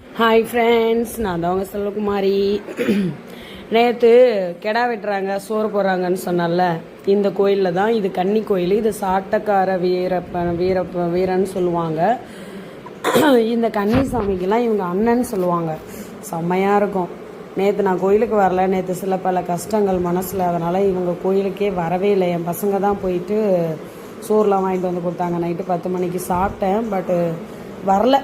Hi friends நான் தான் உங்கள் செல்வகுமாரி. நேற்று கெடா வெட்டுறாங்க சோறு போடுறாங்கன்னு சொன்னால இந்த கோயிலில் தான் இது கன்னி கோயில். இது சாட்டக்கார வீரப்ப வீரப்ப வீரன்னு சொல்லுவாங்க. இந்த கன்னி சாமிக்கெல்லாம் இவங்க அண்ணன்னு சொல்லுவாங்க. செம்மையாக இருக்கும். நேற்று நான் கோயிலுக்கு வரல. நேற்று சில பல கஷ்டங்கள் மனசில். அதனால் இவங்க கோயிலுக்கே வரவே இல்லை. என் பசங்க தான் போயிட்டு சோறுலாம் வாங்கிட்டு வந்து கொடுத்தாங்க. நைட்டு பத்து மணிக்கு சாப்பிட்டேன். பட்டு வரல.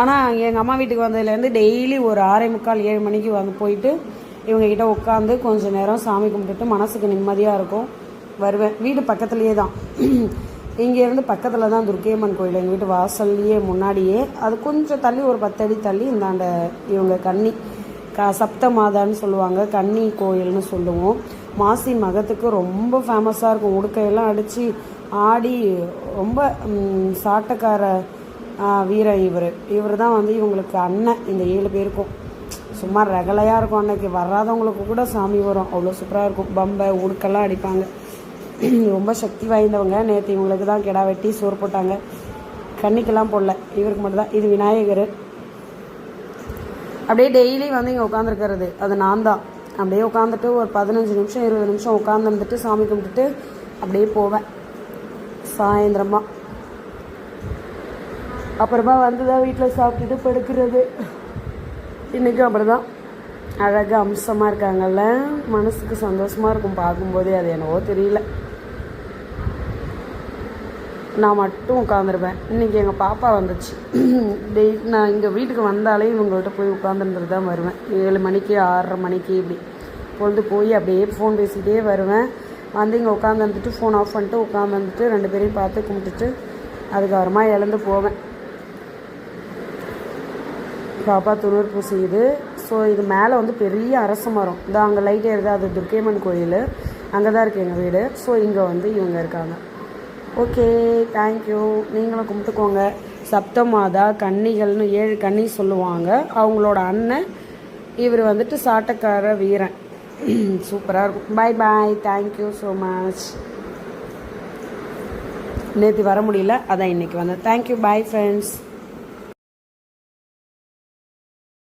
ஆனால் எங்கள் அம்மா வீட்டுக்கு வந்ததுலேருந்து டெய்லி ஒரு ஆறே முக்கால் ஏழு மணிக்கு வந்து போயிட்டு இவங்கக்கிட்ட உட்காந்து கொஞ்சம் நேரம் சாமி கும்பிட்டுட்டு மனசுக்கு நிம்மதியாக இருக்கும். வருவேன். வீடு பக்கத்துலேயே தான். இங்கேருந்து பக்கத்தில் தான் துர்க்கையம்மன் கோயில். எங்கள் வீட்டு வாசல்லையே முன்னாடியே. அது கொஞ்சம் தள்ளி ஒரு பத்தடி தள்ளி இந்தாண்ட இவங்க கன்னி. க சப்த மாதான்னு சொல்லுவாங்க. கன்னி கோயில்னு சொல்லுவோம். மாசி மகத்துக்கு ரொம்ப ஃபேமஸாக இருக்கும். உடுக்கையெல்லாம் அடித்து ஆடி ரொம்ப சாட்டக்கார வீர இவர். இவர் தான் வந்து இவங்களுக்கு அண்ணன். இந்த ஏழு பேருக்கும். சும்மா ரகலையாக இருக்கும் அன்னைக்கு. வராதவங்களுக்கு கூட சாமி வரும். அவ்வளோ சூப்பராக இருக்கும். பம்பை உடுக்கெல்லாம் அடிப்பாங்க. ரொம்ப சக்தி வாய்ந்தவங்க. நேற்று இவங்களுக்கு தான் கிடா வெட்டி சோறு போட்டாங்க. கண்ணிக்கெல்லாம் போடல. இவருக்கு மட்டும்தான். இது விநாயகர். அப்படியே டெய்லி வந்து இங்கே உட்காந்துருக்கிறது அது நான் தான். அப்படியே உட்காந்துட்டு ஒரு பதினஞ்சு நிமிஷம் இருபது நிமிஷம் உட்காந்துருந்துட்டு சாமி கும்பிட்டுட்டு அப்படியே போவேன். சாயந்தரமாக அப்புறமா வந்து தான் வீட்டில் சாப்பிட்டுட்டு படுக்கிறது. இன்றைக்கும் அப்படி தான் அழகாக அம்சமாக இருக்காங்கல்ல. மனசுக்கு சந்தோஷமாக இருக்கும் பார்க்கும்போதே அது என்னவோ தெரியல. நான் மட்டும் உட்காந்துருப்பேன் இன்றைக்கி எங்கள் பாப்பா வந்துச்சு. டெய் நான் இங்கே வீட்டுக்கு வந்தாலே இவங்கள்ட்ட போய் உட்காந்துருந்துட்டு தான் வருவேன். ஏழு மணிக்கு ஆறரை மணிக்கு இப்படி. பொழுது போய் அப்படியே ஃபோன் பேசிகிட்டே வருவேன். வந்து இங்கே உட்காந்துருந்துட்டு ஃபோன் ஆஃப் பண்ணிட்டு உட்காந்துருந்துட்டு ரெண்டு பேரையும் பார்த்து கும்பிட்டுட்டு அதுக்கப்புறமா இழந்து போவேன். பாப்பா துணூர் பூசிக்குது ஸோ இது மேலே வந்து பெரிய அரச மரம். இந்த அங்கே லைட் ஏறுது அது துர்க்கையம்மன் கோயில். அங்கே தான் இருக்குது எங்கள் வீடு. ஸோ இங்கே வந்து இவங்க இருக்காங்க. ஓகே தேங்க்யூ நீங்களும் கும்பிட்டுக்கோங்க. சப்தமாதா கன்னிகள்னு ஏழு கன்னி சொல்லுவாங்க. அவங்களோட அண்ணன் இவர் வந்துட்டு சாட்டக்கார வீரன். சூப்பராக இருக்கும். Bye bye thank you so much நேற்று வர முடியல. அதான் இன்னைக்கு வந்தேன் தேங்க்யூ பாய் ஃப்ரெண்ட்ஸ்